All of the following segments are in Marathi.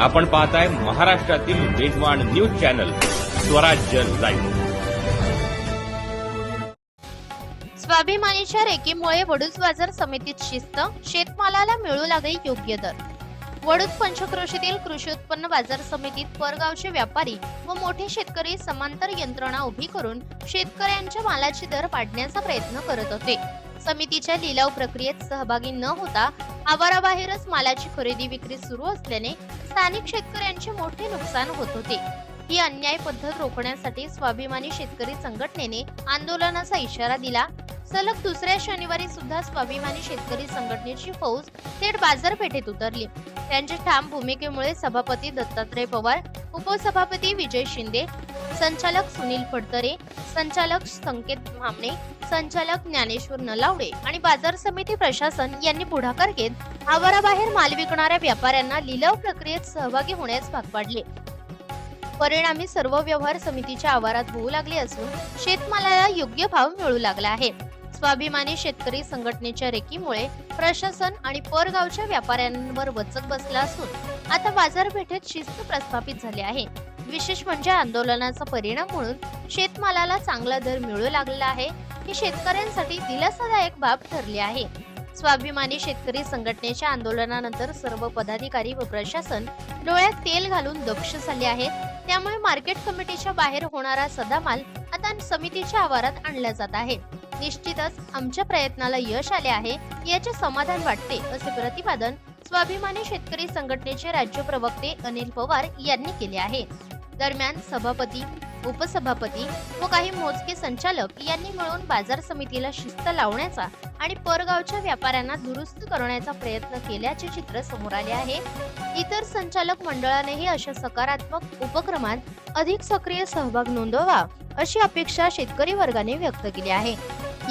आपण पाहताय महाराष्ट्रातील वेगवान न्यूज चॅनल स्वराज्य लाईव्ह. स्वाभिमानीच्या रेकीमुळे वडूज बाजार समितीत शिस्त शेतमालाला मिळू लागले योग्य दर. वडूज पंचक्रोशीतील कृषी उत्पन्न बाजार समितीत परगावचे व्यापारी व मोठे शेतकरी समांतर यंत्रणा उभी करून शेतकऱ्यांच्या मालाचे दर पाडण्याचा प्रयत्न करत होते. समितीच्या लिलाव प्रक्रियेत सहभागी न होता आवाराबाहेरच मालाची खरेदी विक्री सुरू असल्याने स्थानिक शेतकऱ्यांचे मोठे नुकसान होत होते. ही अन्याय पद्धत रोखण्यासाठी स्वाभिमानी शेतकरी संघटनेने आंदोलनाचा इशारा दिला. सलग दुसऱ्या शनिवारी सुद्धा स्वाभिमानी शेतकरी संघटनेची फौज थेट बाजारपेठेत उतरली. त्यांच्या ठाम भूमिकेमुळे सभापती दत्तात्रय पवार उपसभापती विजय शिंदे संचालक सुनील फडतरे संचालक संकेत भामणे संचालक ज्ञानेश्वर नलावडे आणि बाजार समिती प्रशासन यांनी पुढाकार घेत आवाराबाहेर माल विकणाऱ्या व्यापाऱ्यांना लिलाव प्रक्रियेत सहभागी होण्यास भाग पाडले. परिणामी सर्व व्यवहार समितीच्या आवारात होऊ लागले असून शेतमालाला योग्य भाव मिळू लागला आहे. स्वाभिमानी शेतकरी संघटनेच्या रेकीमुळे प्रशासन आणि परगावच्या व्यापाऱ्यांवर वचक बसला असून आता बाजारपेठेत शिस्त प्रस्थापित झाली आहे. विशेष म्हणजे आंदोलनाचा परिणाम म्हणून शेतमालाला चांगला दर मिळू लागलेला आहे. ही शेतकऱ्यांसाठी दिलासादायक बाब ठरली आहे. स्वाभिमानी शेतकरी संघटनेच्या आंदोलनानंतर सर्व पदाधिकारी व प्रशासन डोळ्यात तेल घालून दक्ष झाले आहेत त्यामुळे मार्केट कमिटीच्या बाहेर होणारा सदामाल आता समितीच्या आवारात आणला जात आहे. निश्चितच आमच्या प्रयत्नाला यश आले आहे याचे समाधान वाटते असे प्रतिपादन स्वाभिमानी शेतकरी संघटनेचे राज्य प्रवक्ते अनिल पवार यांनी केले आहे. दरम्यान सभापती उपसभापती व काही मोजके संचालक यांनी मिळून बाजार समितीला शिस्त लावण्याचा आणि परगावच्या व्यापाऱ्यांना दुरुस्त करण्याचा प्रयत्न केल्याचे चित्र समोर आले आहे. इतर संचालक मंडळानेही अशा सकारात्मक उपक्रमात अधिक सक्रिय सहभाग नोंदवावा अशी अपेक्षा शेतकरी वर्गाने व्यक्त केली आहे.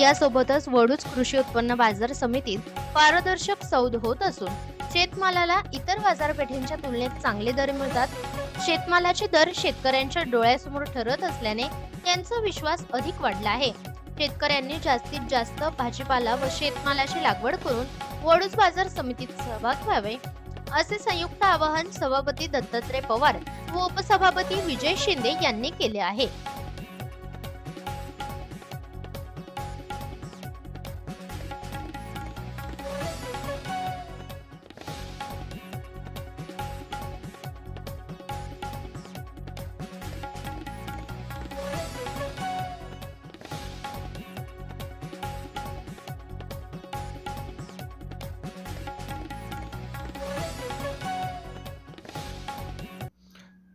यासोबतच वडूच कृषी उत्पन्न बाजार समितीत पारदर्शक सौद होत असून शेतमालाला इतर बाजारपेठेंच्या तुलनेत चांगले दर मिळतात. शेतमालाचे दर शेतकऱ्यांच्या डोळ्यासमोर ठरत असल्याने त्यांचा विश्वास अधिक वाढला आहे. शेतकऱ्यांनी जास्तीत जास्त भाजीपाला व शेतमालाची लागवड करून वडूज बाजार समितीत सहभाग व्हावे. असे संयुक्त आवाहन सभापती दत्तात्रय पवार व उपसभापती विजय शिंदे यांनी केले आहे.